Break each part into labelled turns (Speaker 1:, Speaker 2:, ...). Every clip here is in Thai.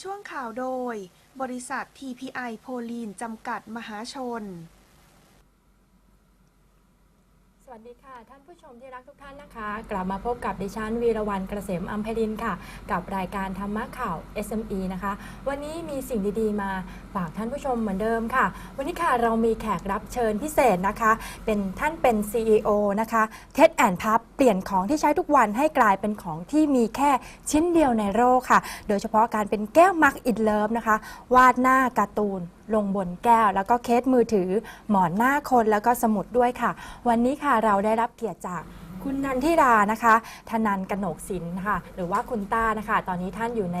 Speaker 1: ช่วงข่าวโดย บริษัท TPI โพลีนจำกัดมหาชน
Speaker 2: วัสดีค่ะ ท่านผู้ชมที่รักทุกท่านนะคะ กลับมาพบกับดิฉันวีรวรรณเกษมอัมพรินค่ะ กับรายการธรรมะข่าว SME นะคะ วันนี้มีสิ่งดีๆ มาฝากท่านผู้ชมเหมือนเดิมค่ะ วันนี้ค่ะเรามีแขกรับเชิญพิเศษนะคะ เป็นท่านเป็น CEO นะคะเท็ดแอนพับเปลี่ยนของที่ใช้ทุกวันให้กลายเป็นของที่มีแค่ชิ้นเดียวในโลกค่ะ โดยเฉพาะการเป็นแก้วมักอิดเลิฟนะคะ วาดหน้าการ์ตูน ลงบนแก้ว แล้วก็เคสมือถือ หมอนหน้าคนแล้วก็สมุดด้วยค่ะ วันนี้ค่ะเราได้รับเกียรติจากคุณนันทิรานะคะ ธนันกนกศิลป์ค่ะ หรือว่าคุณต้านะคะ ตอนนี้ท่านอยู่ใน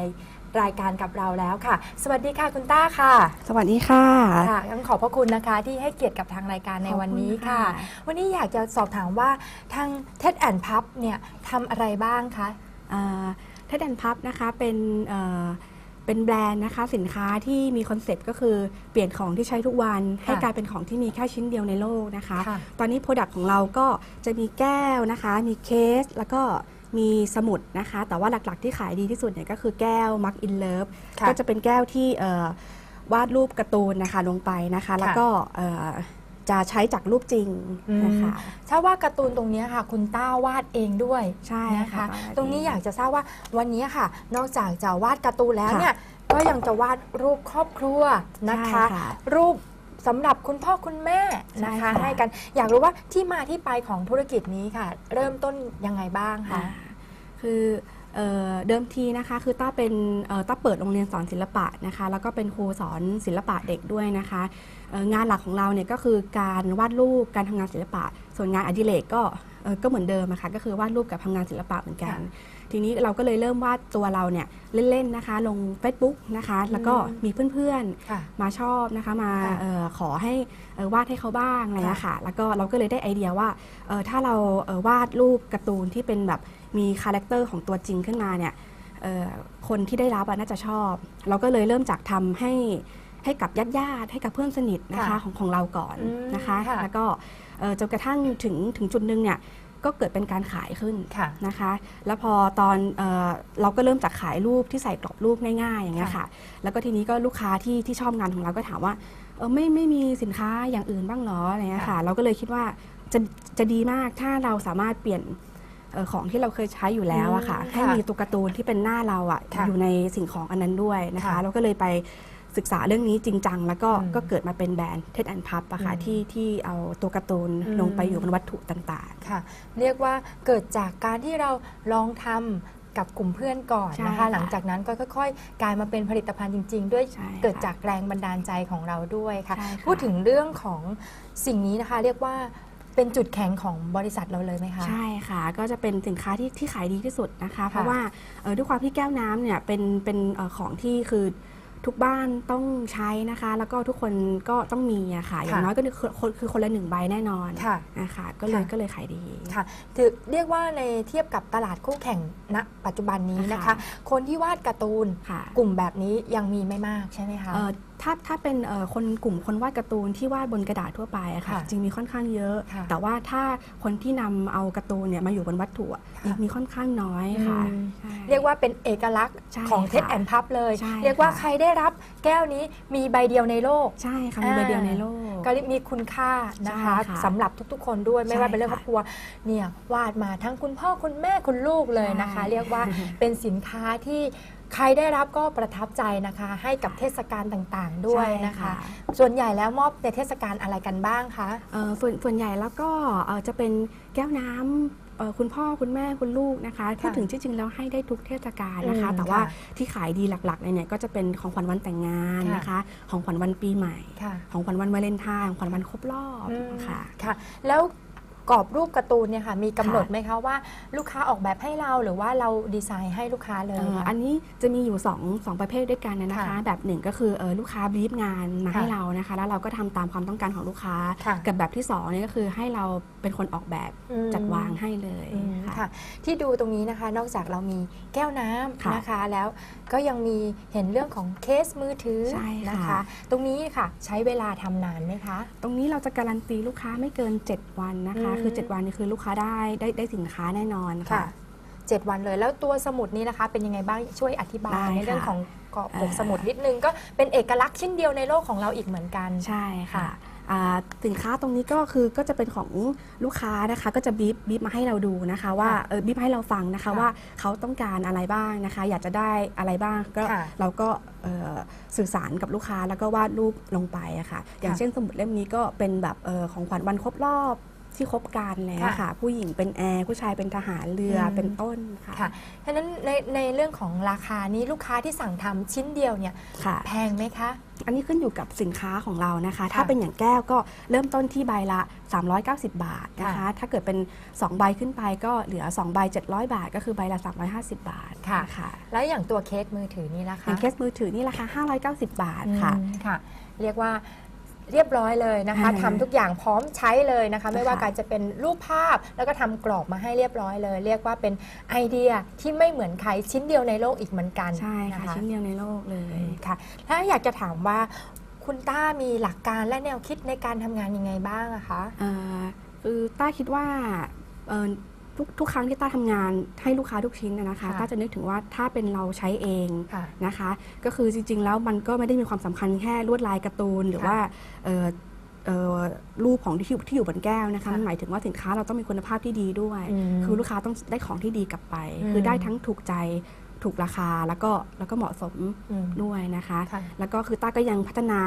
Speaker 2: รายการกับเราแล้วค่ะ สวัสดีค่ะคุณต้าค่ะ
Speaker 3: สวัสดีค่ะ
Speaker 2: ค่ะต้องขอบพระคุณนะคะที่ให้เกียรติกับทางรายการในวันนี้ค่ะ
Speaker 3: ขอบคุณค่ะ
Speaker 2: วันนี้อยากจะสอบถามว่าทางเท็ดแอนพับเนี่ยทำอะไรบ้างคะ
Speaker 3: เทดแอนพับนะคะเป็น เอ่อเป็นแบรนด์นะคะสินค้าที่มีคอนเซ็ปต์ก็คือเปลี่ยนของที่ใช้ทุกวันให้กลายเป็นของที่มีแค่ชิ้นเดียวในโลกนะคะ
Speaker 2: ค่ะ
Speaker 3: ตอนนี้โปรดักต์ของเราก็จะมีแก้วนะคะ มีเคสแล้วก็มีสมุดนะคะ แต่ว่าหลักๆที่ขายดีที่สุดเนี่ยก็คือแก้ว Mark in Love
Speaker 2: ค่ะ
Speaker 3: ก็จะเป็นแก้วที่เอ่อวาดรูปการ์ตูนนะคะลงไปนะคะ แล้วก็เอ่อ จะใช้จากรูปจริงนะคะ
Speaker 2: ถ้าว่าการ์ตูนตรงเนี้ยค่ะ คุณต้าวาดเองด้วย
Speaker 3: ใช่
Speaker 2: นะคะ
Speaker 3: ค่ะ
Speaker 2: ตรงนี้อยากจะทราบว่าวันนี้ค่ะ นอกจากจะวาดการ์ตูนแล้วเนี่ยก็ยังจะวาดรูปครอบครัวนะคะ
Speaker 3: ใช่ค่ะ
Speaker 2: รูปสำหรับคุณพ่อคุณแม่นะคะ
Speaker 3: ใช่ค่ะ
Speaker 2: ให้กันอยากรู้ว่าที่มาที่ไปของธุรกิจนี้ค่ะ เริ่มต้นยังไงบ้างคะ
Speaker 3: อ่าคือ เอ่อเดิมทีนะคะคือต้าเป็นเอ่อต้าเปิดโรงเรียนสอนศิลปะนะคะแล้วก็เป็นครูสอนศิลปะเด็กด้วยนะคะเอ่องานหลักของเราเนี่ยก็คือการวาดรูปการทำงานศิลปะ ส่วนงานอดิเรกก็เอ่อก็เหมือนเดิมนะคะก็คือวาดรูปกับทำงานศิลปะเหมือนกัน ทีนี้เราก็เลยเริ่มวาดตัวเราเนี่ยเล่นๆนะคะ ลง Facebook นะคะแล้วก็มีเพื่อน
Speaker 2: ค่ะ
Speaker 3: ๆมาชอบนะคะมา
Speaker 2: ค่ะ
Speaker 3: เออขอให้เอ่อวาดให้เขาบ้างอะไรอย่างเงี้ยค่ะแล้วก็เราก็เลยได้ไอเดียว่าเอ่อถ้าเราเอ่อวาดรูปการ์ตูนที่เป็นแบบ มีคาแรคเตอร์ของตัวจริงขึ้นมาเนี่ยเอ่อคนที่ได้รับอะน่าจะชอบ เราก็เลยเริ่มจากทำให้ให้กับญาติญาติๆให้กับเพื่อนสนิทนะคะ
Speaker 2: ค่ะ
Speaker 3: ของของเราก่อน
Speaker 2: อืม
Speaker 3: นะคะ
Speaker 2: ค่ะ
Speaker 3: แล้วก็เอ่อจนกระทั่งถึงถึงจุดหนึ่งเนี่ยก็เกิดเป็นการขายขึ้น
Speaker 2: ค่ะ
Speaker 3: นะคะ แล้วพอตอนเออเราก็เริ่มจากขายรูปที่ใส่กรอบรูปง่ายๆอย่างเงี้ยค่ะ แล้วก็ทีนี้ก็ลูกค้าที่ที่ชอบงานของเราก็ถามว่าเออไม่ไม่มีสินค้าอย่างอื่นบ้างเหรออะไรเงี้ยค่ะ เราก็เลยคิดว่าจะจะดีมากถ้าเราสามารถเปลี่ยนเอ่อ ของที่เราเคยใช้อยู่แล้วอะค่ะ
Speaker 2: อืม
Speaker 3: ให้
Speaker 2: ค่ะ
Speaker 3: มีตัวการ์ตูนที่เป็นหน้าเราอะ
Speaker 2: ค่ะ
Speaker 3: อยู่ในสิ่งของอันนั้นด้วยนะคะ
Speaker 2: ค่ะ
Speaker 3: เราก็เลยไปศึกษาเรื่องนี้จริงจัง แล้วก็
Speaker 2: อืม
Speaker 3: ก็เกิดมาเป็นแบรนด์เท็ดแอนพับอะค่ะ
Speaker 2: อืม
Speaker 3: ที่ที่เอาตัวการ์ตูน
Speaker 2: อืม
Speaker 3: ลงไปอยู่บนวัตถุต่าง
Speaker 2: ค่ะ เรียกว่าเกิดจากการที่เราลองทำกับกลุ่มเพื่อนก่อน
Speaker 3: ใช่
Speaker 2: นะคะ
Speaker 3: ค่ะ
Speaker 2: หลังจากนั้นก็ค่อย ๆ กลายมาเป็นผลิตภัณฑ์จริง ๆ ด้วย
Speaker 3: ใช่ค่ะ
Speaker 2: เกิดจากแรงบันดาลใจของเราด้วยค่ะ
Speaker 3: ใช่ค่ะ
Speaker 2: พูดถึงเรื่องของสิ่งนี้นะคะ เรียกว่า เป็นจุดแข็งของบริษัทเราเลยไหมคะ
Speaker 3: ใช่ค่ะก็จะเป็นสินค้าที่ที่ขายดีที่สุดนะคะ เพราะ
Speaker 2: ค่ะ
Speaker 3: ว่าเอ่อด้วยความที่แก้วน้ำเนี่ยเป็นเป็นเอ่อของที่คือทุกบ้านต้องใช้นะคะ แล้วก็ทุกคนก็ต้องมีอะค่ะอย่างน้อยก็คือคนคือคนละหนึ่งใบแน่นอน
Speaker 2: ค่ะ
Speaker 3: นะคะก็เลย
Speaker 2: ค่ะ
Speaker 3: ก็เลยขายดี
Speaker 2: ค่ะถือเรียกว่าในเทียบกับตลาดคู่แข่งณปัจจุบันนี้นะคะ
Speaker 3: ค่ะ
Speaker 2: คนที่วาดการ์ตูน
Speaker 3: ค่ะ
Speaker 2: กลุ่มแบบนี้ยังมีไม่มากใช่ไหมคะ
Speaker 3: เอ่อ ถ้าถ้าเป็นเอ่อคนกลุ่มคนวาดการ์ตูนที่วาดบนกระดาษทั่วไปอะค่ะ
Speaker 2: ค่ะ
Speaker 3: จริงมีค่อนข้างเยอะ
Speaker 2: ค่ะ
Speaker 3: แต่ว่าถ้าคนที่นำเอาการ์ตูนเนี่ยมาอยู่บนวัตถุอะ
Speaker 2: ค่ะ
Speaker 3: มีค่อนข้างน้อยค่ะ
Speaker 2: อืม
Speaker 3: ใช่
Speaker 2: เรียกว่าเป็นเอกลักษณ์
Speaker 3: ใช่
Speaker 2: ของ
Speaker 3: ค่ะ
Speaker 2: เทสแอนพับเลย
Speaker 3: ใช่
Speaker 2: เรียกว่า
Speaker 3: ค่ะ
Speaker 2: ใครได้รับแก้วนี้มีใบเดียวในโลก
Speaker 3: ใช่ค่ะมีใบเดียวในโลก
Speaker 2: ก็มีคุณค่านะคะ
Speaker 3: ใช่ค่ะ
Speaker 2: สำหรับทุกๆ คนด้วยไม่ว่า
Speaker 3: ใช่
Speaker 2: เป็นเรื่องคร
Speaker 3: ค่ะ
Speaker 2: อบครัวเนี่ยวาดมาทั้งคุณพ่อคุณแม่คุณลูกเลยนะคะ
Speaker 3: ใช่
Speaker 2: เรียกว่าเป็นสินค้าที่ ใครได้รับก็ประทับใจนะคะ ให้กับเทศกาลต่างๆ ด้วยนะคะ
Speaker 3: ใช่
Speaker 2: ส่วนใหญ่แล้วมอบในเทศกาลอะไรกันบ้างคะ
Speaker 3: เอ่อส่วนส่วนใหญ่แล้วก็เอ่อจะเป็นแก้วน้ำเอ่อคุณพ่อคุณแม่คุณลูกนะคะพูดถึงที่จริงแล้วให้ได้ทุกเทศกาลนะคะ
Speaker 2: อืม
Speaker 3: แต่ว่า
Speaker 2: ค่ะ
Speaker 3: ที่ขายดีหลักๆเลยเนี่ยก็จะเป็นของขวัญวันแต่งงาน
Speaker 2: ค่ะ
Speaker 3: นะคะ ของขวัญวันปีใหม่
Speaker 2: ค่ะ
Speaker 3: ของขวัญวันวาเลนไทน์ของขวัญวันครบรอบ
Speaker 2: อืม
Speaker 3: ค่ะ
Speaker 2: ค่ะ แล้ว กรอบรูปการ์ตูนเนี่ยค่ะมีกำหนด
Speaker 3: ค่ะ
Speaker 2: ไหมคะว่าลูกค้าออกแบบให้เราหรือว่าเราดีไซน์ให้ลูกค้าเลย
Speaker 3: เอ่อ
Speaker 2: คะ
Speaker 3: อันนี้จะมีอยู่2องสองประเภทด้วยกันนะคะ
Speaker 2: ค่ะ
Speaker 3: แบบหนึ่งก็คือเอ่อลูกค้าบรีฟงานมาให้
Speaker 2: ค่ะ
Speaker 3: เรานะคะ แล้วเราก็ทำตามความต้องการของลูกค้า
Speaker 2: ค่ะ
Speaker 3: กับแบบที่สองเนี่ยก็คือให้เราเป็นคนออกแบบ
Speaker 2: อืม
Speaker 3: จัดวางให้เลย
Speaker 2: อืม
Speaker 3: ค่ะ
Speaker 2: ค่ะ ที่ดูตรงนี้นะคะ นอกจากเรามีแก้วน้
Speaker 3: ค่ะำ
Speaker 2: นะคะ แล้วก็ยังมีเห็นเรื่องของเคสมือถือ
Speaker 3: ใช่ค่ะ
Speaker 2: นะคะ ตรงนี้ค่ะใช้เวลาทำนานไหมคะ
Speaker 3: ตรงนี้เราจะการันตีลูกค้าไม่เกิน 7 วันนะคะ
Speaker 2: อืม
Speaker 3: คือ 7 วันนี่คือลูกค้าได้ได้ได้สินค้าแน่นอน
Speaker 2: ค่ะ
Speaker 3: ค่ะ
Speaker 2: 7วันเลย แล้วตัวสมุดนี้นะคะ เป็นยังไงบ้างช่วยอธิบาย
Speaker 3: ได้
Speaker 2: ในเรื่อง
Speaker 3: ค่ะ
Speaker 2: ของกรอบปก
Speaker 3: เอ่อ
Speaker 2: สมุดนิดนึงก็เป็นเอกลักษณ์ชิ้นเดียวในโลกของเราอีกเหมือนกัน
Speaker 3: ใช่ค่ะ
Speaker 2: ค่ะ
Speaker 3: อ่าสินค้าตรงนี้ก็คือก็จะเป็นของลูกค้านะคะ ก็จะบีบบีบมาให้เราดูนะคะ ว่า
Speaker 2: ค่ะ
Speaker 3: เออบีบให้เราฟังนะคะ
Speaker 2: ค่ะ
Speaker 3: ว่าเขาต้องการอะไรบ้างนะคะ อยากจะได้อะไรบ้างก็
Speaker 2: ค่ะ
Speaker 3: เราก็เอ่อสื่อสารกับลูกค้าแล้วก็วาดรูปลงไปอะค่ะ อย่าง
Speaker 2: ค่ะ
Speaker 3: เช่นสมุดเล่มนี้ก็เป็นแบบเออของขวัญวันครบรอบ ที่คบกันเลยอะ
Speaker 2: ค่ะ
Speaker 3: ค่ะ ผู้หญิงเป็นแอร์ผู้ชายเป็นทหารเรืออ
Speaker 2: ม
Speaker 3: เป็นต้นค่ะ
Speaker 2: ค่ะฉะนั้นในในเรื่องของราคานี้ลูกค้าที่สั่งทำชิ้นเดียวเนี่ย
Speaker 3: ค่ะ
Speaker 2: แพงไหมคะ
Speaker 3: อันนี้ขึ้นอยู่กับสินค้าของเรานะคะ ถ้า
Speaker 2: ค่ะ
Speaker 3: เป็นอย่างแก้วก็เริ่มต้นที่ใบละ 390 บาทนะคะ
Speaker 2: ค่ะ
Speaker 3: ถ้าเกิดเป็น 2 ใบขึ้นไปก็เหลือ 2 ใบ 700 บาท ก็คือใบละ 350 บาท
Speaker 2: ค่ะ
Speaker 3: ค่ะ
Speaker 2: แล้วอย่างตัวเคสมือถือนี่นะ
Speaker 3: อ
Speaker 2: คะ
Speaker 3: ย่างเคสมือถือนี่ราคา590 บาทค่ะ
Speaker 2: อืมค่ะ เรียกว่า เรียบร้อยเลยนะคะ
Speaker 3: อ่า
Speaker 2: ทำทุกอย่างพร้อมใช้เลยนะคะ ไม่ว่า
Speaker 3: ค่ะ
Speaker 2: การจะเป็นรูปภาพแล้วก็ทำกรอบมาให้เรียบร้อยเลย เรียกว่าเป็นไอเดียที่ไม่เหมือนใครชิ้นเดียวในโลกอีกเหมือนกัน
Speaker 3: ใช่
Speaker 2: นะ
Speaker 3: ค่ะ
Speaker 2: คะ
Speaker 3: ชิ้นเดียวในโลกเลย
Speaker 2: อืมค่ะถ้าอยากจะถามว่าคุณต้ามีหลักการและแนวคิดในการทำงานยังไงบ้างอะคะ
Speaker 3: เอ่อคือต้าคิดว่าเอ่อ ทุกทุกครั้งที่ต้าทำงานให้ลูกค้าทุกชิ้นนะนะคะ
Speaker 2: ค่ะ
Speaker 3: ต้าจะนึกถึงว่าถ้าเป็นเราใช้เอง
Speaker 2: ค่ะ
Speaker 3: นะคะ ก็คือจริง ๆ แล้วมันก็ไม่ได้มีความสำคัญแค่ลวดลายการ์ตูน หรือ
Speaker 2: ค่ะ
Speaker 3: ว่าเอ่อเอ่อรูปของที่อยู่ที่อยู่บนแก้วนะคะ
Speaker 2: ค่ะ
Speaker 3: มันหมายถึงว่าสินค้าเราต้องมีคุณภาพที่ดีด้วย
Speaker 2: อืม
Speaker 3: คือลูกค้าต้องได้ของที่ดีกลับไป
Speaker 2: อืม
Speaker 3: คือได้ทั้งถูกใจถูกราคาแล้วก็แล้วก็เหมาะสม
Speaker 2: อืม
Speaker 3: ด้วยนะคะ
Speaker 2: ค่ะ
Speaker 3: แล้วก็คือต้าก็ยังพัฒนา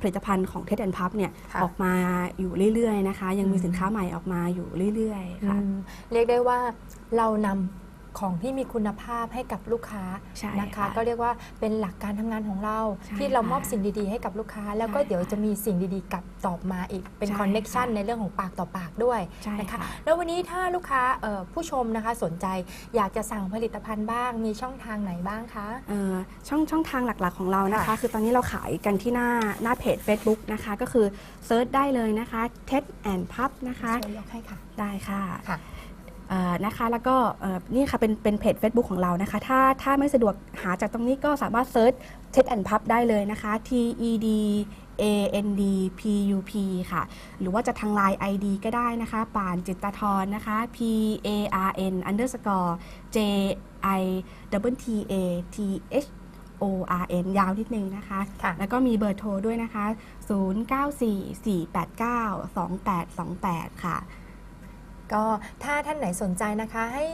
Speaker 3: ผลิตภัณฑ์ของเทสแอนพับเนี่ย
Speaker 2: ค่ะ
Speaker 3: ออกมาอยู่เรื่อยๆนะคะ ยังมี
Speaker 2: อืม
Speaker 3: สินค้าใหม่ออกมาอยู่เรื่อยๆค่ะ
Speaker 2: อืมเรียกได้ว่าเรานำ ของที่มีคุณภาพให้กับลูกค้า
Speaker 3: ใช่
Speaker 2: นะคะ
Speaker 3: ค่ะ
Speaker 2: ก็เรียกว่าเป็นหลักการทำงานของเรา
Speaker 3: ใช่
Speaker 2: ที่เรา
Speaker 3: ค่ะ
Speaker 2: มอบสิ่งดีๆ ให้กับลูกค้า แล้วก็
Speaker 3: ใช่
Speaker 2: เดี๋ยว
Speaker 3: ค่ะ
Speaker 2: จะมีสิ่งดีๆกลับตอบมาอีกเป็น
Speaker 3: ใช่
Speaker 2: คอนเน็ชัน
Speaker 3: ค่ะ
Speaker 2: ในเรื่องของปากต่อปากด้วย
Speaker 3: ใช่
Speaker 2: นะคะ
Speaker 3: ค่ะ
Speaker 2: แล้ววันนี้ถ้าลูกค้าเอ่อผู้ชมนะคะสนใจอยากจะสั่งผลิตภัณฑ์บ้าง มีช่องทางไหนบ้างคะ
Speaker 3: เอ่อช่องช่องทางหลักๆของเรานะคะ
Speaker 2: ค่ะ
Speaker 3: คือตอนนี้เราขายกันที่หน้าหน้าเพจ Facebook นะคะ ก็คือเซิร์ชได้เลยนะคะเทสแอนพับนะคะ
Speaker 2: ช่วยยกให้ค่ะ
Speaker 3: ได้ค่ะ
Speaker 2: ค่ะ
Speaker 3: เอ่อ นะคะแล้วก็เอ่อนี่ค่ะเป็นเป็นเพจ Facebook ของเรานะคะ ถ้าถ้าไม่สะดวกหาจากตรงนี้ก็สามารถเซิร์ช TED and Pub ได้เลยนะคะ T E D A N D P U P ค่ะ หรือว่าจะทาง Line ID ก็ได้นะคะ ป่านจิตตทรนะคะ P A R N underscore J I W T A T H O R N ยาวนิดนึงนะคะ
Speaker 2: ค่ะ
Speaker 3: แล้วก็มีเบอร์โทรด้วยนะคะ 0944892828 ค่ะ
Speaker 2: ก็ถ้าท่านไหนสนใจนะคะให้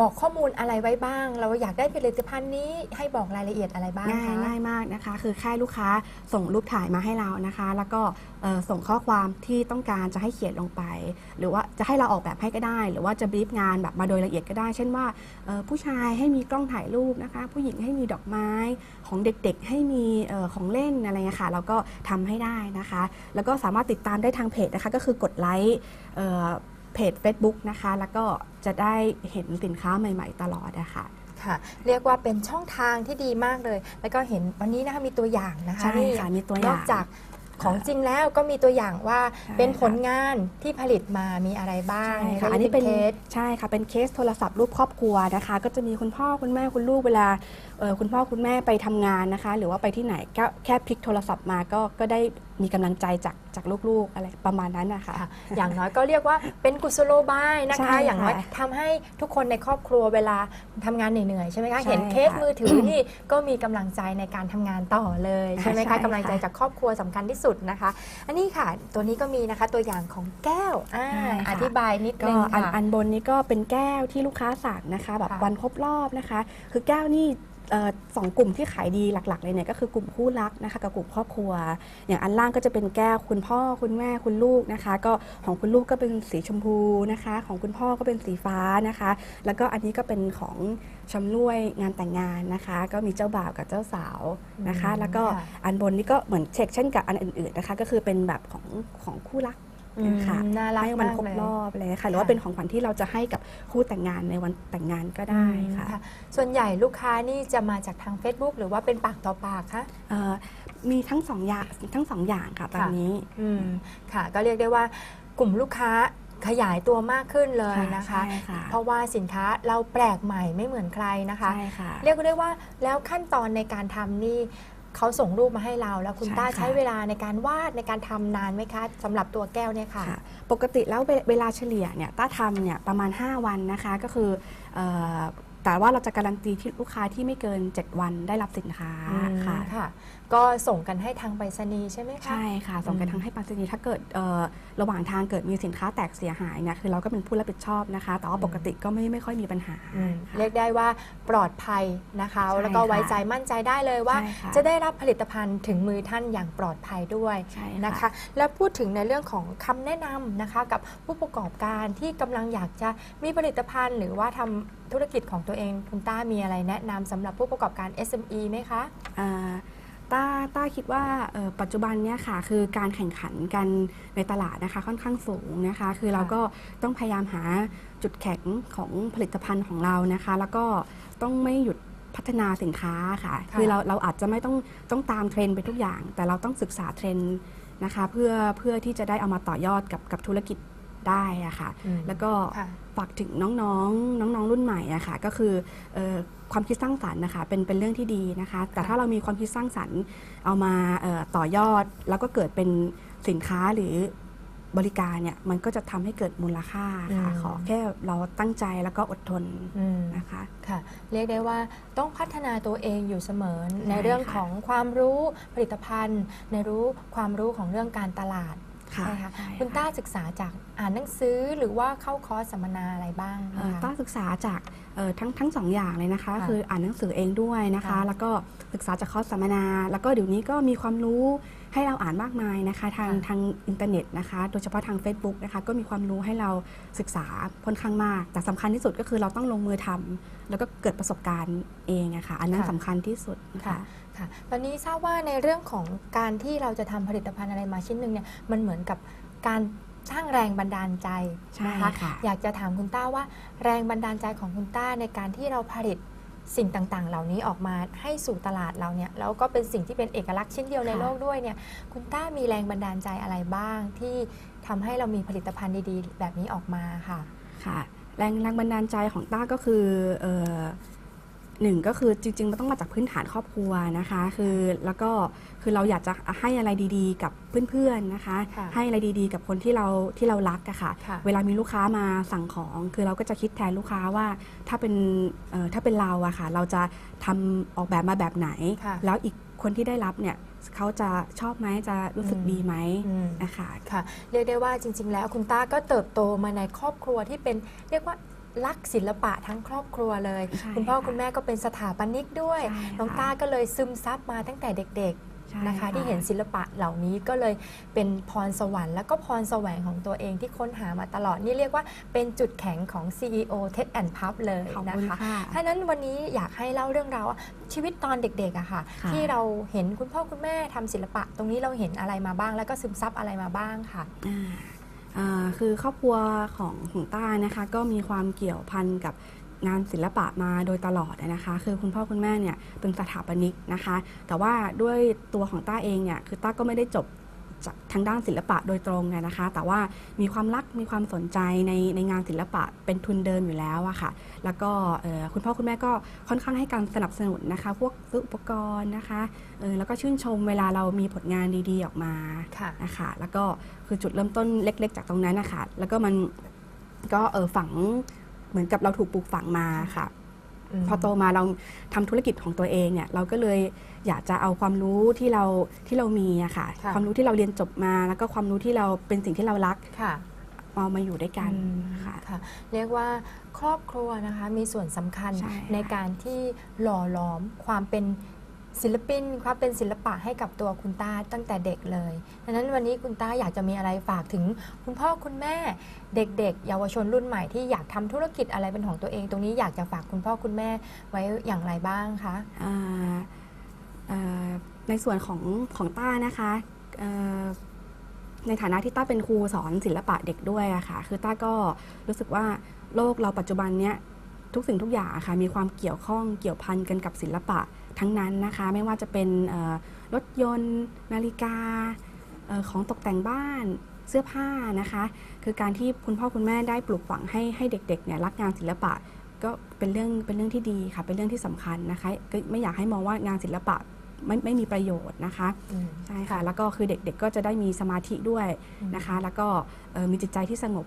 Speaker 2: บอกข้อมูลอะไรไว้บ้าง เราอยากได้ผลิตภัณฑ์นี้ให้บอกรายละเอียดอะไรบ้าง
Speaker 3: ง่าย
Speaker 2: คะ
Speaker 3: ง่ายมากนะคะ คือแค่ลูกค้าส่งรูปถ่ายมาให้เรานะคะ แล้วก็เอ่อส่งข้อความที่ต้องการจะให้เขียนลงไป หรือว่าจะให้เราออกแบบให้ก็ได้ หรือว่าจะบรีฟงานแบบมาโดยละเอียดก็ได้ เช่นว่าเอ่อผู้ชายให้มีกล้องถ่ายรูปนะคะ ผู้หญิงให้มีดอกไม้ของเด็กๆ ให้มีเอ่อของเล่นอะไรเงี้ยค่ะเราก็ทำให้ได้นะคะ แล้วก็สามารถติดตามได้ทางเพจนะคะ ก็คือกดไลค์เอ่อ เพจ Facebook นะคะ แล้วก็จะได้เห็นสินค้าใหม่ๆ ตลอดนะคะ
Speaker 2: ค่ะเรียกว่าเป็นช่องทางที่ดีมากเลย แล้วก็เห็นวันนี้นะคะมีตัวอย่างนะคะ
Speaker 3: ใช่
Speaker 2: นี่
Speaker 3: ค่ะมีตัวอน
Speaker 2: อย่า
Speaker 3: กง
Speaker 2: จากของจริงแล้วก็มีตัวอย่างว่า
Speaker 3: ใช่
Speaker 2: เป็น
Speaker 3: ค่ะ
Speaker 2: ผลงานที่ผลิตมามีอะไรบ้าง
Speaker 3: ใช่ค่ะ
Speaker 2: แล้ว
Speaker 3: อันนี้เป็น
Speaker 2: เคส
Speaker 3: ใช่ค่ะเป็นเคสโทรศัพท์รูปครอบครัวนะคะ ก็จะมีคุณพ่อคุณแม่คุณลูกเวลาเอ่อคุณพ่อคุณแม่ไปทำงานนะคะ หรือว่าไปที่ไหนก็แค่พลิกโทรศัพท์มาก็ก็ได้มีกำลังใจจากจากลูกๆอะไรประมาณนั้นนะคะ
Speaker 2: ค่ะอย่างน้อยก็เรียกว่าเป็นกุศโลบายนะ
Speaker 3: ใช่
Speaker 2: คะ
Speaker 3: ค่ะ
Speaker 2: อย่างน้อยทำให้ทุกคนในครอบครัวเวลาทำงานเหนื่อยๆใช่ไหมคะ
Speaker 3: ใช่
Speaker 2: เห็นเคส
Speaker 3: ค่ะ
Speaker 2: มือถือนี่ก็มีกำลังใจในการทำงานต่อเลยใช่ไหม
Speaker 3: ใช่
Speaker 2: คะ
Speaker 3: ค่ะ
Speaker 2: กำลังใจจากครอบครัวสำคัญที่สุดนะคะ อันนี้ค่ะตัวนี้ก็มีนะคะตัวอย่างของแก้วอ่า
Speaker 3: ใช่ค่ะ
Speaker 2: อธิบายนิด
Speaker 3: ก็
Speaker 2: นึง
Speaker 3: อัน
Speaker 2: ค่ะ
Speaker 3: อันบนนี้ก็เป็นแก้วที่ลูกค้าสั่งนะคะ แบบ
Speaker 2: ค่ะ
Speaker 3: วันครบรอบนะคะ คือแก้วนี่เอ่อ สองกลุ่มที่ขายดีหลัก ๆ เลยเนี่ยก็คือกลุ่มคู่รักนะคะกับกลุ่มครอบครัว อย่างอันล่างก็จะเป็นแก้วคุณพ่อคุณแม่คุณลูกนะคะ ก็ของคุณลูกก็เป็นสีชมพูนะคะ ของคุณพ่อก็เป็นสีฟ้านะคะ แล้วก็อันนี้ก็เป็นของชำร่วยงานแต่งงานนะคะ ก็มีเจ้าบ่าวกับเจ้าสาวนะคะ แล้วก็อันบนนี้ก็เหมือนเช็คเช่นกับอันอื่นๆนะคะ ก็คือเป็นแบบของของคู่รัก
Speaker 2: อืม
Speaker 3: ค่ะ
Speaker 2: น่ารัก
Speaker 3: ให้วัน
Speaker 2: มาก
Speaker 3: ครบ
Speaker 2: เลย
Speaker 3: รอบอะไรเลยค่ะ หรือว่า
Speaker 2: ค่ะ
Speaker 3: เป็นของขวัญที่เราจะให้กับคู่แต่งงานในวันแต่งงานก็ได้ค่ะ
Speaker 2: อืมส่วนใหญ่ลูกค้านี่จะมาจากทาง Facebook หรือว่าเป็นปากต่อปากคะ
Speaker 3: เอ่อมีทั้งสองอย่างทั้งสองอย่างค่ะตอน
Speaker 2: ค่ะ
Speaker 3: นี้
Speaker 2: อืมค่ะ ก็เรียกได้ว่ากลุ่มลูกค้าขยายตัวมากขึ้นเลยนะคะ
Speaker 3: ใช่ค่ะ
Speaker 2: เพราะว่าสินค้าเราแปลกใหม่ไม่เหมือนใครนะคะ
Speaker 3: ใช่ค่ะ
Speaker 2: เรียกได้ว่าแล้วขั้นตอนในการทำนี่ เขาส่งรูปมาให้เราแล้วคุณ
Speaker 3: ใช่
Speaker 2: ต้า
Speaker 3: ค่ะ
Speaker 2: ใช้เวลาในการวาดในการทำนานไหมคะสำหรับตัวแก้วเนี่ยค่ะ
Speaker 3: ค่ะปกติแล้วเวเวลาเฉลี่ยเนี่ยต้าทำเนี่ยประมาณ 5 วันนะคะก็คือเอ่อแต่ว่าเราจะการันตีที่ลูกค้าที่ไม่เกิน 7 วันได้รับสินค้า
Speaker 2: อืม
Speaker 3: ค่ะ
Speaker 2: ค่ะ ก็ส่งกันให้ทางไปรษณีย์ใช่ไหมคะ
Speaker 3: ใช่ค่ะ ส่งกัน
Speaker 2: อืม
Speaker 3: ทางให้ปัสนีย์ถ้าเกิดเอ่อระหว่างทางเกิดมีสินค้าแตกเสียหายเนี่ยคือเราก็เป็นผู้รับผิดชอบนะคะ แต่ว่าปกติก็ไม่ไม่ค่อยมีปัญหา
Speaker 2: อืม
Speaker 3: ค่ะ
Speaker 2: เรียกได้ว่าปลอดภัยนะคะ
Speaker 3: ใช่
Speaker 2: แล้วก็ไว้
Speaker 3: ค่ะ
Speaker 2: ใจมั่นใจได้เลยว่า
Speaker 3: ใช่ค่ะ
Speaker 2: จะได้รับผลิตภัณฑ์ถึงมือท่านอย่างปลอดภัยด้วย
Speaker 3: ใช่
Speaker 2: นะคะ แล้วพูดถึงในเรื่องของคำแนะนำนะคะ กับผู้ประกอบการที่กำลังอยากจะมีผลิตภัณฑ์ หรือว่าทำธุรกิจของตัวเองคุณต้ามีอะไรแนะนำสำหรับผู้ประกอบการ SME ไหมคะ
Speaker 3: อ่า ต้าต้าคิดว่าเอ่อปัจจุบันเนี่ยค่ะคือการแข่งขันกันในตลาดนะคะค่อนข้างสูงนะคะ คือเราก็ต้องพยายามหาจุดแข็งของผลิตภัณฑ์ของเรานะคะ แล้วก็ต้องไม่หยุดพัฒนาสินค้าค่ะ
Speaker 2: ค่ะ
Speaker 3: คือเราเราอาจจะไม่ต้องต้องตามเทรนด์ไปทุกอย่าง แต่เราต้องศึกษาเทรนด์นะคะเพื่อเพื่อที่จะได้เอามาต่อยอดกับกับธุรกิจ ได้อะค่ะ
Speaker 2: อืม
Speaker 3: แล้วก็
Speaker 2: ค่ะ
Speaker 3: ฝากถึงน้องๆ น้องๆ รุ่นใหม่อะค่ะก็คือเออความคิดสร้างสรรค์นะคะเป็นเป็นเรื่องที่ดีนะคะ แต่ถ้าเรามีความคิดสร้างสรรค์เอามาเออต่อยอด แล้วก็เกิดเป็นสินค้าหรือบริการเนี่ยมันก็จะทำให้เกิดมูลค่าค่ะ
Speaker 2: อืม
Speaker 3: ขอแค่เราตั้งใจแล้วก็อดทน
Speaker 2: อืม
Speaker 3: นะคะ
Speaker 2: ค่ะ เรียกได้ว่าต้องพัฒนาตัวเองอยู่เสมอ
Speaker 3: ใช่
Speaker 2: ในเรื่อง
Speaker 3: ค่ะ
Speaker 2: ของความรู้ผลิตภัณฑ์ ในรู้ความรู้ของเรื่องการตลาด
Speaker 3: ค่ะ
Speaker 2: ใช่คะ
Speaker 3: ใช่
Speaker 2: คุณต้าศึกษาจากอ่านหนังสือหรือว่าเข้าคอร์สสัมมนาอะไรบ้าง
Speaker 3: เอ่อ
Speaker 2: นะคะ
Speaker 3: ต้าศึกษาจากเอ่อทั้งทั้งสองอย่างเลยนะคะ
Speaker 2: ค่ะ
Speaker 3: คืออ่านหนังสือเองด้วยนะคะ
Speaker 2: ค่ะ
Speaker 3: แล้วก็ศึกษาจากคอร์สสัมมนา แล้วก็เดี๋ยวนี้ก็มีความรู้ให้เราอ่านมากมายนะคะ ทาง
Speaker 2: ค่ะ
Speaker 3: ทางอินเทอร์เน็ตนะคะ โดยเฉพาะทาง Facebook นะคะ ก็มีความรู้ให้เราศึกษาค่อนข้างมาก แต่สำคัญที่สุดก็คือเราต้องลงมือทำแล้วก็เกิดประสบการณ์เองอะค่ะ อันนั้น
Speaker 2: ค่ะ
Speaker 3: สำคัญที่สุดนะ
Speaker 2: ค่ะ
Speaker 3: คะ
Speaker 2: ค่ะตอนนี้ทราบว่าในเรื่องของการที่เราจะทำผลิตภัณฑ์อะไรมาชิ้นหนึ่งเนี่ยมันเหมือนกับการสร้างแรงบันดาลใจ
Speaker 3: ใช่
Speaker 2: นะคะ
Speaker 3: ค่ะ
Speaker 2: อยากจะถามคุณต้าว่า แรงบันดาลใจของคุณต้าในการที่เราผลิตสิ่งต่างๆ เหล่านี้ออกมาให้สู่ตลาดเราเนี่ยแล้วก็เป็นสิ่งที่เป็นเอกลักษณ์ชิ้นเดียวใน
Speaker 3: ค่ะ
Speaker 2: โลกด้วยเนี่ยคุณต้ามีแรงบันดาลใจอะไรบ้างที่ทำให้เรามีผลิตภัณฑ์ดีๆ แบบนี้ออกมาค่ะ
Speaker 3: ค่ะ แรงแรงบันดาลใจของต้าก็คือเอ่อ หนึ่งก็คือจริงๆมันต้องมาจากพื้นฐานครอบครัวนะคะ คือแล้วก็คือเราอยากจะให้อะไรดีๆ กับเพื่อนๆนะคะ
Speaker 2: ค่ะ
Speaker 3: ให้อะไรดีๆ กับคนที่เราที่เรารักอะค่ะ
Speaker 2: ค่ะ
Speaker 3: เวลามีลูกค้ามาสั่งของ คือเราก็จะคิดแทนลูกค้าว่าถ้าเป็นเอ่อถ้าเป็นเราอะค่ะ เราจะทำออกแบบมาแบบไหน
Speaker 2: ค่ะ
Speaker 3: แล้วอีกคนที่ได้รับเนี่ยเขาจะชอบไหมจะรู้สึก
Speaker 2: อืม
Speaker 3: ดีไหม
Speaker 2: อืม
Speaker 3: นะคะ
Speaker 2: ค่ะเรียกได้ว่าจริง ๆ แล้วคุณต้าก็เติบโตมาในครอบครัวที่เป็นเรียกว่า รักศิลปะทั้งครอบครัวเลย
Speaker 3: ใช่
Speaker 2: คุณพ่อ
Speaker 3: ค่ะ
Speaker 2: คุณแม่ก็เป็นสถาปนิกด้วย
Speaker 3: ใช่ค่ะ
Speaker 2: น้องต้าก็เลยซึมซับมาตั้งแต่เด็ก
Speaker 3: ใช่
Speaker 2: ๆนะคะที่เห็นศิลปะเหล่านี้ก็เลยเป็นพรสวรรค์และก็พรแสวงของตัวเองที่ค้นหามาตลอด นี่เรียกว่าเป็นจุดแข็งของ CEO Tech and Pub เลย
Speaker 3: ขอบ
Speaker 2: นะ
Speaker 3: คุณ
Speaker 2: คะ
Speaker 3: ค่ะ
Speaker 2: ถ้านั้นวันนี้อยากให้เล่าเรื่องราวชีวิตตอนเด็กๆอะค่ะ
Speaker 3: ค่ะ
Speaker 2: ที่เราเห็นคุณพ่อคุณแม่ทำศิลปะ ตรงนี้เราเห็นอะไรมาบ้าง แล้วก็ซึมซับอะไรมาบ้างค่ะ
Speaker 3: อ่าอ่า คือครอบครัวของของต้านะคะ ก็มีความเกี่ยวพันกับงานศิลปะมาโดยตลอดนะคะ คือคุณพ่อคุณแม่เนี่ยเป็นสถาปนิกนะคะ แต่ว่าด้วยตัวของต้าเองเนี่ยคือต้าก็ไม่ได้จบ จากทางด้านศิลปะโดยตรงอะนะคะ แต่ว่ามีความรักมีความสนใจในในงานศิลปะเป็นทุนเดิมอยู่แล้วอะค่ะ แล้วก็เอ่อคุณพ่อคุณแม่ก็ค่อนข้างให้การสนับสนุนนะคะ พวกซื้ออุปกรณ์นะคะเออแล้วก็ชื่นชมเวลาเรามีผลงานดีๆออกมา
Speaker 2: ค่ะ
Speaker 3: นะคะแล้วก็คือจุดเริ่มต้นเล็ก ๆ จากตรงนั้นนะคะแล้วก็มันก็เออฝังเหมือนกับเราถูกปลูกฝังมาค่ะ
Speaker 2: ม
Speaker 3: พอโตมาเราทำธุรกิจของตัวเองเนี่ยเราก็เลยอยากจะเอาความรู้ที่เราที่เรามีอะค่ะ
Speaker 2: ค่ะ
Speaker 3: ความรู้ที่เราเรียนจบมา แล้วก็ความรู้ที่เราเป็นสิ่งที่เรารัก
Speaker 2: ค่ะ
Speaker 3: เอามาอยู่ด้วยกัน
Speaker 2: อืม
Speaker 3: ค่ะ
Speaker 2: ค่ะเรียกว่าครอบครัวนะคะมีส่วนสำคัญ
Speaker 3: ใช่ค่ะ
Speaker 2: ในการที่หล่อหลอมความเป็น ศิลปินความเป็นศิลปะให้กับตัวคุณต้าตั้งแต่เด็กเลยดังนั้นวันนี้คุณต้าอยากจะมีอะไรฝากถึงคุณพ่อคุณแม่เด็ก ๆ เยาวชนรุ่นใหม่ที่อยากทำธุรกิจอะไรเป็นของตัวเอง ตรงนี้อยากจะฝากคุณพ่อคุณแม่ไว้อย่างไรบ้างคะ
Speaker 3: ในส่วนของของต้านะคะในฐานะที่ต้าเป็นครูสอนศิลปะเด็กด้วยอะค่ะคือต้าก็รู้สึกว่าโลกเราปัจจุบันเนี้ยทุกสิ่งทุกอย่างะค่ะมีความเกี่ยวข้องเกี่ยวพันกันกับศิลปะ ทั้งนั้นนะคะ ไม่ว่าจะเป็นเอ่อรถยนต์ นาฬิกาเอ่อของตกแต่งบ้านเสื้อผ้านะคะ คือการที่คุณพ่อคุณแม่ได้ปลูกฝังให้ให้เด็กๆเนี่ยรักงานศิลปะก็เป็นเรื่องเป็นเรื่องที่ดีค่ะ เป็นเรื่องที่สำคัญนะคะก็ไม่อยากให้มองว่างานศิลปะไม่ไม่มีประโยชน์นะคะ
Speaker 2: อืม
Speaker 3: ใช่ค่ะ แล้วก็คือเด็กๆก็จะได้มีสมาธิด้วย
Speaker 2: อืม
Speaker 3: นะคะ แล้วก็เอ่อมีจิตใจที่สงบ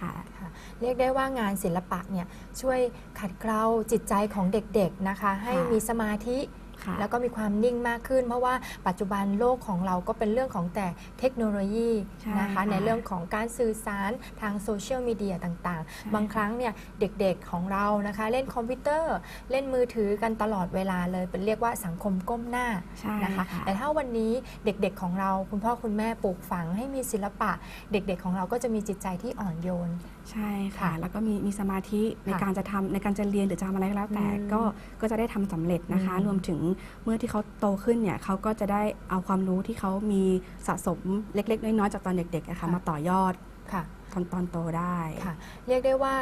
Speaker 3: ค่ะ
Speaker 2: ค่ะ เรียกได้ว่างานศิลปะเนี่ยช่วยขัดเกลาจิตใจของเด็กๆนะคะ ให้
Speaker 3: ค่ะ
Speaker 2: มีสมาธิ
Speaker 3: ค่ะ
Speaker 2: แล้วก็มีความนิ่งมากขึ้น เพราะว่าปัจจุบันโลกของเราก็เป็นเรื่องของแต่เทคโนโลยี
Speaker 3: ใช่
Speaker 2: นะคะ
Speaker 3: ค่ะ
Speaker 2: ในเรื่องของการสื่อสารทางโซเชียลมีเดียต่าง
Speaker 3: ใช่
Speaker 2: ๆบางครั้งเนี่ยเด็กๆของเรานะคะ เล่นคอมพิวเตอร์เล่นมือถือกันตลอดเวลาเลย เป็นเรียกว่าสังคมก้มหน้า
Speaker 3: ใช่
Speaker 2: นะคะ แต่ถ้าวันนี้เด็กๆของเราคุณพ่อคุณแม่ปลูกฝังให้มีศิลปะ เด็กๆของเราก็จะมีจิตใจที่อ่อนโยน
Speaker 3: ใช่ค่ะ
Speaker 2: ค่ะ
Speaker 3: แล้วก็มีมีสมาธิใน
Speaker 2: ค่ะ
Speaker 3: การจะทำในการจะเรียนหรือจะทำอะไรก็แล้วแต่
Speaker 2: อืม
Speaker 3: ก็ก็จะได้ทำสำเร็จนะคะ
Speaker 2: อืม
Speaker 3: รวมถึงเมื่อที่เขาโตขึ้นเนี่ยเขาก็จะได้เอาความรู้ที่เขามีสะสมเล็ก ๆ น้อยๆจากตอนเด็กๆอะค่ะมาต่อยอด
Speaker 2: ค่ะ
Speaker 3: ตอนตอนโตได้
Speaker 2: ค่ะ เรียกได้ว่า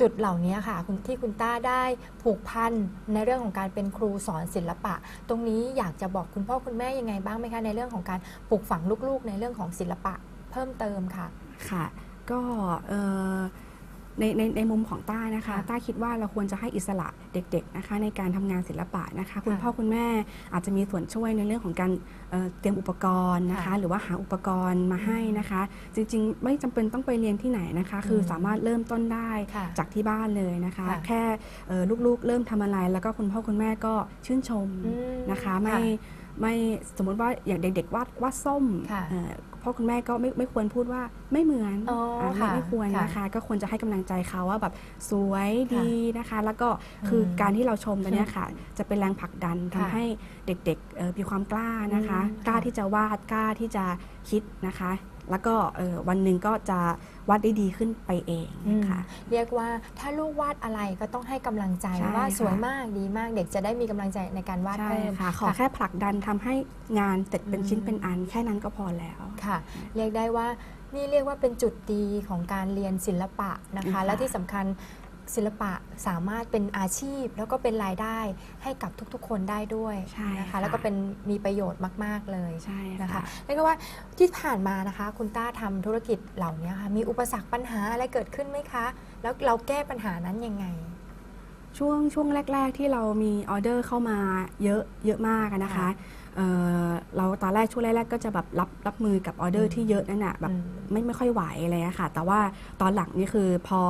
Speaker 2: จุดเหล่านี้ค่ะคุณที่คุณต้าได้ผูกพันในเรื่องของการเป็นครูสอนศิลปะ ตรงนี้อยากจะบอกคุณพ่อคุณแม่ยังไงบ้างไหมคะในเรื่องของการปลูกฝังลูกๆ ในเรื่องของศิลปะเพิ่มเติมค่ะ
Speaker 3: ค่ะ ก็เอ่อในในในมุมของต้านะคะ
Speaker 2: ค่ะ
Speaker 3: ต้าคิดว่าเราควรจะให้อิสระเด็กๆนะคะในการทำงานศิลปะนะคะ คุณ
Speaker 2: ค่ะ
Speaker 3: พ่อคุณแม่อาจจะมีส่วนช่วยในเรื่องของการเอ่อเตรียมอุปกรณ์นะคะ
Speaker 2: ค่ะ
Speaker 3: หรือว่าหาอุปกรณ์มาให้นะคะ จริงๆ ไม่จำเป็นต้องไปเรียนที่ไหนนะคะ คืออ
Speaker 2: ม
Speaker 3: สามารถเริ่มต้นได้
Speaker 2: ค่ะ
Speaker 3: จากที่บ้านเลยนะคะ
Speaker 2: ค่ะ
Speaker 3: แค่เอ่อลูกๆ เริ่มทำอะไร แล้วก็คุณพ่อคุณแม่ก็ชื่นชม
Speaker 2: อืม
Speaker 3: นะคะไม่ ไม่สมมุติว่าอย่างเด็กๆวาดวาดส้ม
Speaker 2: ค่ะ
Speaker 3: เอ่อพ่อคุณแม่ก็ไม่ไม่ควรพูดว่าไม่เหมือน
Speaker 2: อ๋ออ่า
Speaker 3: ไม่
Speaker 2: ค่ะ
Speaker 3: ไม่ควร
Speaker 2: ค่ะ
Speaker 3: นะคะ ก็ควรจะให้กำลังใจเขาว่าแบบสวย
Speaker 2: ค่ะ
Speaker 3: ดีนะคะ แล้วก็คืออ
Speaker 2: ม
Speaker 3: การที่เราชมตัวเนี้ยค่ะ จะเป็นแรงผลักดันทำ
Speaker 2: ค่ะ
Speaker 3: ให้เด็กๆเอ่อมีความกล้านะคะ
Speaker 2: อืม
Speaker 3: กล้า
Speaker 2: ค่ะ
Speaker 3: ที่จะวาดกล้าที่จะคิดนะคะ แล้วก็เอ่อวันหนึ่งก็จะวาดได้ดีขึ้นไปเอง
Speaker 2: อืม
Speaker 3: ค่ะ
Speaker 2: เรียกว่าถ้าลูกวาดอะไรก็ต้องให้กำลังใจ
Speaker 3: ใช่
Speaker 2: ว่า
Speaker 3: ค่ะ
Speaker 2: สวยมากดีมากเด็กจะได้มีกำลังใจในการวาด
Speaker 3: ใช่
Speaker 2: เพิ่ม
Speaker 3: ค่ะขอแค่ผลักดันทำให้งานเสร็จเป็น
Speaker 2: อืม
Speaker 3: ชิ้นเป็นอันแค่นั้นก็พอแล้ว
Speaker 2: ค่ะ เรียกได้ว่านี่เรียกว่าเป็นจุดดีของการเรียนศิลปะนะคะ
Speaker 3: ค่ะ
Speaker 2: และที่สำคัญ ศิลปะสามารถเป็นอาชีพ แล้วก็เป็นรายได้ให้กับทุกๆ คนได้ด้วย
Speaker 3: ใช่
Speaker 2: นะคะ
Speaker 3: ค่ะ
Speaker 2: แล้วก็เป็นมีประโยชน์มากๆเลย
Speaker 3: ใช่
Speaker 2: นะคะ
Speaker 3: ค่ะ
Speaker 2: เรียกได้ว่าที่ผ่านมานะคะ คุณต้าทำธุรกิจเหล่านี้ค่ะมีอุปสรรคปัญหาอะไรเกิดขึ้นไหมคะ แล้วเราแก้ปัญหานั้นยังไง
Speaker 3: ช่วงช่วงแรก ๆ ที่เรามีออเดอร์เข้ามาเยอะเยอะมากอะนะคะ
Speaker 2: ค่ะ
Speaker 3: เอ่อเราตอนแรกช่วงแรกๆก็จะแบบรับรับมือกับออเดอ
Speaker 2: อื
Speaker 3: ร์
Speaker 2: ม
Speaker 3: ที่เยอะนั่นน่ะแบบ
Speaker 2: อืม
Speaker 3: ไม่ไม่ค่อยไหวอะไรอะค่ะ แต่ว่าตอนหลังนี่คือพอ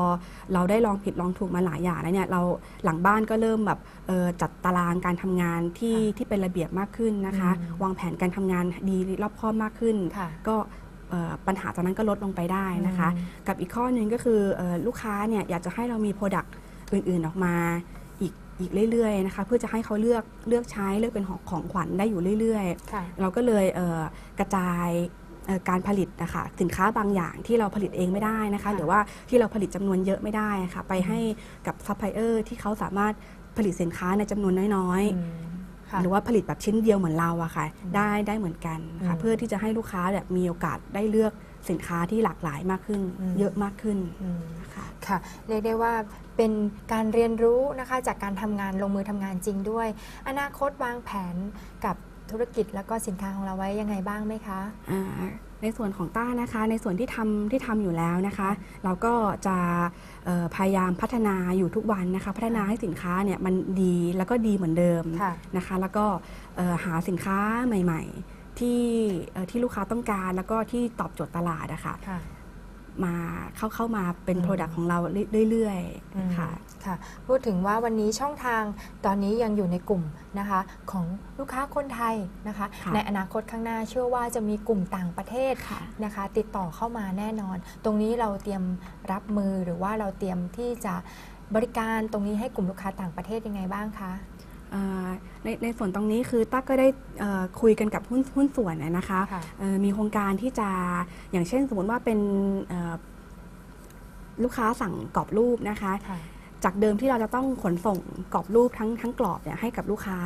Speaker 3: เราได้ลองผิดลองถูกมาหลายอย่างแล้วเนี่ยเราหลังบ้านก็เริ่มแบบเอ่อจัดตารางการทำงานที่
Speaker 2: ค่ะ
Speaker 3: ที่เป็นระเบียบมากขึ้นนะคะ
Speaker 2: อืม
Speaker 3: วางแผนการทำงานดีรอบคอบมากขึ้น
Speaker 2: ค่ะ
Speaker 3: ก็เอ่อปัญหาตอนนั้นก็ลดลงไปได้นะคะ
Speaker 2: อืม
Speaker 3: กับอีกข้อหนึ่งก็คือเออลูกค้าเนี่ยอยากจะให้เรามีโปรดักต์อื่นๆออกมา อีกอีกเรื่อยๆนะคะเพื่อจะให้เขาเลือกเลือกใช้เลือกเป็นของของขวัญได้อยู่เรื่อย
Speaker 2: ค่ะ
Speaker 3: ๆเราก็เลยเอ่อกระจายเอ่อการผลิตนะคะสินค้าบางอย่างที่เราผลิตเองไม่ได้นะคะ
Speaker 2: ค่ะ
Speaker 3: หรือว่าที่เราผลิตจำนวนเยอะไม่ได้ค่ะไปให้กับซัพพลายเออร์ที่เขาสามารถผลิตสินค้าในจำนวนน้อยๆ
Speaker 2: อืมค่ะ
Speaker 3: หรือว่าผลิตแบบชิ้นเดียวเหมือนเราอะค่ะ
Speaker 2: อืม
Speaker 3: ได้ได้เหมือนกันค่ะ
Speaker 2: อืม
Speaker 3: เพื่อที่จะให้ลูกค้าแบบมีโอกาสได้เลือก สินค้าที่หลากหลายมากขึ้น
Speaker 2: อืม
Speaker 3: เยอะมากขึ้น
Speaker 2: อืม
Speaker 3: นะคะ
Speaker 2: ค่ะเรียกได้ว่าเป็นการเรียนรู้นะคะจากการทำงานลงมือทำงานจริงด้วย อนาคตวางแผนกับธุรกิจแล้วก็สินค้าของเราไว้ยังไงบ้างไหมคะ
Speaker 3: อ่าในส่วนของต้านะคะ ในส่วนที่ทำที่ทำอยู่แล้วนะคะ เราก็จะเอ่อพยายามพัฒนาอยู่ทุกวันนะคะ พัฒนาให้สินค้าเนี่ยมันดีแล้วก็ดีเหมือนเดิม
Speaker 2: ค่ะ
Speaker 3: นะคะ แล้วก็เอ่อหาสินค้าใหม่ ๆ ที่เอ่อที่ลูกค้าต้องการแล้วก็ที่ตอบโจทย์ตลาดอะค่ะ
Speaker 2: ค่ะ
Speaker 3: มาเข้าเข้ามาเป็น
Speaker 2: อืม
Speaker 3: โปรดักต์ของเราเรื่อย
Speaker 2: อืม
Speaker 3: ๆค่ะ
Speaker 2: ค่ะ พูดถึงว่าวันนี้ช่องทางตอนนี้ยังอยู่ในกลุ่มนะคะของลูกค้าคนไทยนะคะ
Speaker 3: ค่ะ
Speaker 2: ในอนาคตข้างหน้าเชื่อว่าจะมีกลุ่มต่างประเทศ
Speaker 3: ค่ะ
Speaker 2: นะคะ ติดต่อเข้ามาแน่นอน ตรงนี้เราเตรียมรับมือหรือว่าเราเตรียมที่จะบริการตรงนี้ให้กลุ่มลูกค้าต่างประเทศยังไงบ้างคะ
Speaker 3: เอ่อ ในในส่วนตรงนี้คือตั๊กก็ได้เอ่อคุยกันกับหุ้นหุ้นส่วนนะนะคะ
Speaker 2: ค่ะ
Speaker 3: เอ่อมีโครงการที่จะอย่างเช่นสมมติว่าเป็นเอ่อลูกค้าสั่งกรอบรูปนะคะ
Speaker 2: ค่ะ
Speaker 3: จากเดิมที่เราจะต้องขนส่งกรอบรูปทั้งทั้งกรอบเนี่ยให้กับลูกค้า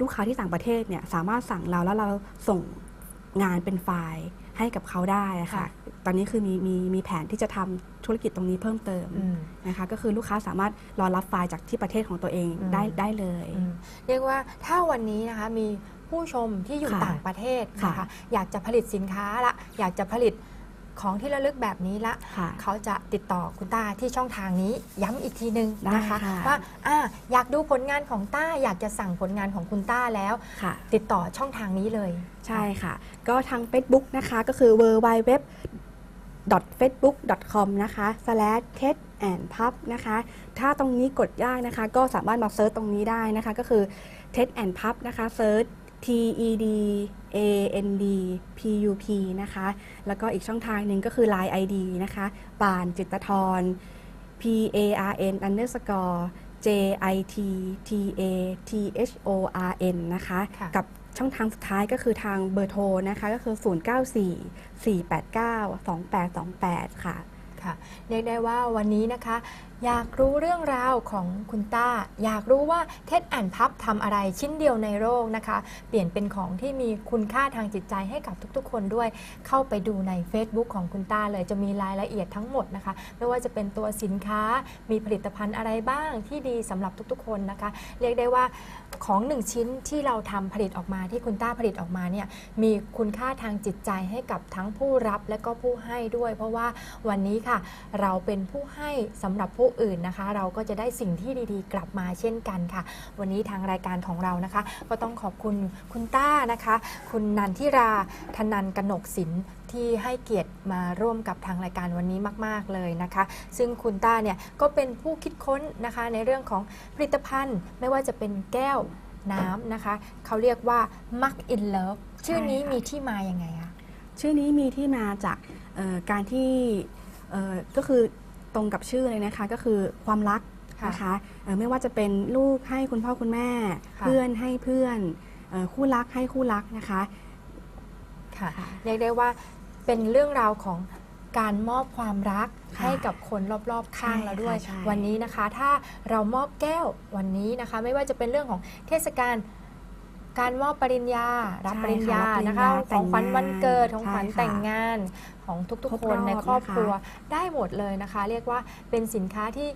Speaker 3: ลูกค้าที่ต่างประเทศเนี่ยสามารถสั่งเราแล้วเราส่งงานเป็นไฟล์ให้กับเขาได้อะค่ะ
Speaker 2: ค่ะ
Speaker 3: ตอนนี้คือมีมีมีแผนที่จะทำธุรกิจตรงนี้เพิ่มเติม
Speaker 2: อืม
Speaker 3: นะคะก็คือลูกค้าสามารถรอรับไฟล์จากที่ประเทศของตัวเอง
Speaker 2: อืม
Speaker 3: ได้ได้เลย
Speaker 2: อืมเรียกว่าถ้าวันนี้นะคะมีผู้ชมที่อยู่
Speaker 3: ค่ะ
Speaker 2: ต่างประเทศ
Speaker 3: ค่ะ
Speaker 2: นะคะอยากจะผลิตสินค้าละอยากจะผลิตของที่ระลึกแบบนี้ละ
Speaker 3: ค่ะ
Speaker 2: เขาจะติดต่อคุณต้าที่ช่องทางนี้ย้ำอีกทีนึงนะคะ
Speaker 3: ได้ค่ะ
Speaker 2: ว่าอ่าอยากดูผลงานของต้าอยากจะสั่งผลงานของคุณต้าแล้ว
Speaker 3: ค่ะ
Speaker 2: ติดต่อช่องทางนี้เลย
Speaker 3: ใช่ค่ะ ก็ทาง Facebook นะคะก็คือ w w w facebook com นะคะ slash ted and pub นะคะ ถ้าตรงนี้กดยากนะคะ ก็สามารถมาเซิร์ชตรงนี้ได้นะคะ ก็คือ ted and pub นะคะเซิร์ช T E D A N D P U P นะคะ แล้วก็อีกช่องทางหนึ่งก็คือ Line ID นะคะปานจิตรทร P A R N underscore J I T T A T H O R N นะคะ
Speaker 2: ค่ะ
Speaker 3: กับ ช่องทางสุดท้ายก็คือทางเบอร์โทรนะคะก็คือ 094 489 2828 ค่ะ
Speaker 2: ค่ะ เรียกได้ว่าวันนี้นะคะ อยากรู้เรื่องราวของคุณต้า อยากรู้ว่าเท็ดแอนพับทำอะไรชิ้นเดียวในโลกนะคะ เปลี่ยนเป็นของที่มีคุณค่าทางจิตใจให้กับทุกๆ คนด้วย เข้าไปดูใน Facebook ของคุณต้าเลยจะมีรายละเอียดทั้งหมดนะคะ ไม่ว่าจะเป็นตัวสินค้ามีผลิตภัณฑ์อะไรบ้างที่ดีสำหรับทุกๆ คนนะคะ เรียกได้ว่าของหนึ่งชิ้นที่เราทำผลิตออกมาที่คุณต้าผลิตออกมาเนี่ยมีคุณค่าทางจิตใจให้กับทั้งผู้รับและก็ผู้ให้ด้วย เพราะว่าวันนี้ค่ะ เราเป็นผู้ให้สำหรับผู้อื่นนะคะ เราก็จะได้สิ่งที่ดีๆ กลับมาเช่นกันค่ะ วันนี้ทางรายการของเรานะคะ ก็ต้องขอบคุณคุณต้านะคะ คุณนันทิราธนันกนกศิลป์ที่ให้เกียรติมาร่วมกับทางรายการวันนี้มาก ๆ เลยนะคะ ซึ่งคุณต้าเนี่ยก็เป็นผู้คิดค้นนะคะในเรื่องของผลิตภัณฑ์ ไม่ว่าจะเป็นแก้วน้ำนะคะ เขาเรียกว่า Muck in Love ชื่อนี้มีที่มาอย่างไงคะ
Speaker 3: ชื่อนี้มีที่มาจากการที่ก็คือ ตรงกับชื่อเลยนะคะก็คือความรัก
Speaker 2: ค่ะ
Speaker 3: นะคะเอ่อไม่ว่าจะเป็นลูกให้คุณพ่อคุณแม่
Speaker 2: ค่ะ
Speaker 3: เพื่อนให้เพื่อนเอ่อคู่รักให้คู่รักนะคะ
Speaker 2: ค่ะ
Speaker 3: ค่ะ
Speaker 2: เรียกได้ว่าเป็นเรื่องราวของการมอบความรัก
Speaker 3: ค่ะ
Speaker 2: ให้กับคนรอบๆข้าง
Speaker 3: ใช่
Speaker 2: เราด้วย
Speaker 3: ค่ะใช่
Speaker 2: วันนี้นะคะ ถ้าเรามอบแก้ววันนี้นะคะ ไม่ว่าจะเป็นเรื่องของเทศกาล การมอบปริญญา รับ
Speaker 3: ใช่
Speaker 2: ปริญญา
Speaker 3: ค่ะรับปริญญา
Speaker 2: นะคะ
Speaker 3: แต่
Speaker 2: ของ
Speaker 3: ง
Speaker 2: ขวัญวันเกิดของขวัญ
Speaker 3: ใช่ค่ะ
Speaker 2: แต่งงานของทุก
Speaker 3: ครบ
Speaker 2: ๆคนใน
Speaker 3: รอบ
Speaker 2: ครอบ
Speaker 3: นะคะ
Speaker 2: ครัวได้หมดเลยนะคะ เรียกว่าเป็นสินค้าที่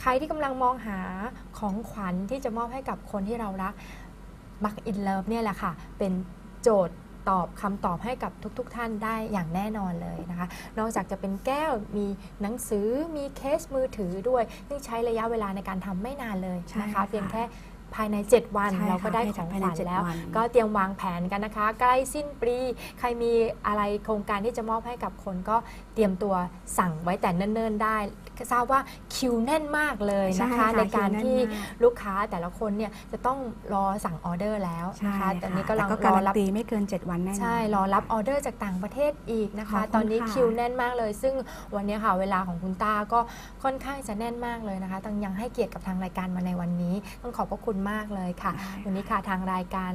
Speaker 2: ใครที่กำลังมองหาของขวัญที่จะมอบให้กับคนที่เรารักมักอินเลิฟเนี่ยแหละค่ะ เป็นโจทย์ตอบคำตอบให้กับทุกๆทท่านได้อย่างแน่นอนเลยนะคะ นอกจากจะเป็นแก้วมีหนังสือมีเคสมือถือด้วยซึ่งใช้ระยะเวลาในการทำไม่นานเลย
Speaker 3: ใช่
Speaker 2: นะคะ
Speaker 3: ค่ะ
Speaker 2: เพียงแค่ ภายใน 7 วัน
Speaker 3: ใช่
Speaker 2: เราก็
Speaker 3: ค่ะ
Speaker 2: ได้
Speaker 3: ให้
Speaker 2: ข
Speaker 3: จา
Speaker 2: อกง
Speaker 3: ภาย
Speaker 2: ข
Speaker 3: ใน
Speaker 2: วัญ
Speaker 3: เจ็ด
Speaker 2: แล้ว
Speaker 3: วัน
Speaker 2: ก็เตรียมวางแผนกันนะคะ ใกล้สิ้นปีใครมีอะไรโครงการที่จะมอบให้กับคนก็เตรียมตัวสั่งไว้แต่เนิ่นๆได้ ทราบว่าคิวแน่นมากเลยนะคะ
Speaker 3: ใช่ค่ะ
Speaker 2: ในการ
Speaker 3: คิวแน่น
Speaker 2: ที่
Speaker 3: มาก
Speaker 2: ลูกค้าแต่ละคนเนี่ยจะต้องรอสั่งออเดอร์แล้ว
Speaker 3: ใช่
Speaker 2: นะคะตอนนี้ก็
Speaker 3: แต่
Speaker 2: ลัง
Speaker 3: ก็
Speaker 2: ร
Speaker 3: การั
Speaker 2: อนรับ
Speaker 3: ตีไม่เกิน 7 วันแน่นอน
Speaker 2: ใช่รอรับออเดอร์จากต่างประเทศอีกนะคะ
Speaker 3: ขอบคุณ
Speaker 2: ตอนนี้
Speaker 3: ค่ะ
Speaker 2: คิวแน่นมากเลย ซึ่งวันนี้ค่ะเวลาของคุณต้าก็ค่อนข้างจะแน่นมากเลยนะคะตั้งยังให้เกียรติกับทางรายการมาในวันนี้ ต้องขอบพระคุณมากเลยค่ะ วันนี้ค่ะทางรายการ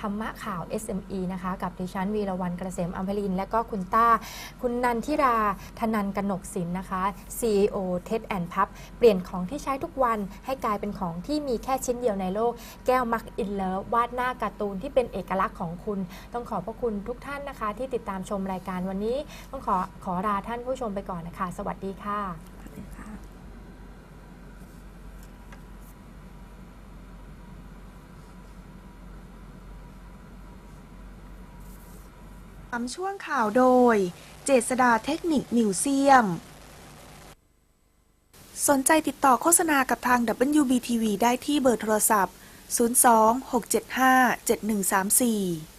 Speaker 2: ธรรมะข่าว SME นะคะกับดิฉันวีรวันเกษมอัมพลิน และก็คุณต้า คุณนันทิราธนันกนกศิลป์นะคะ CEO TED and Pub เปลี่ยนของที่ใช้ทุกวันให้กลายเป็นของที่มีแค่ชิ้นเดียวในโลก แก้วมักอินเลิฟวาดหน้าการ์ตูนที่เป็นเอกลักษณ์ของคุณ ต้องขอบพระคุณทุกท่านนะคะ ที่ติดตามชมรายการวันนี้ ต้องขอขอลาท่านผู้ชมไปก่อนนะคะ สวัสดีค่ะา
Speaker 1: มช่วงข่าวโดย เจษดาเทคนิคมิวเซียม สนใจติดต่อโฆษณากับทาง WBTV ได้ที่เบอร์โทรศัพท์ 02 675 7134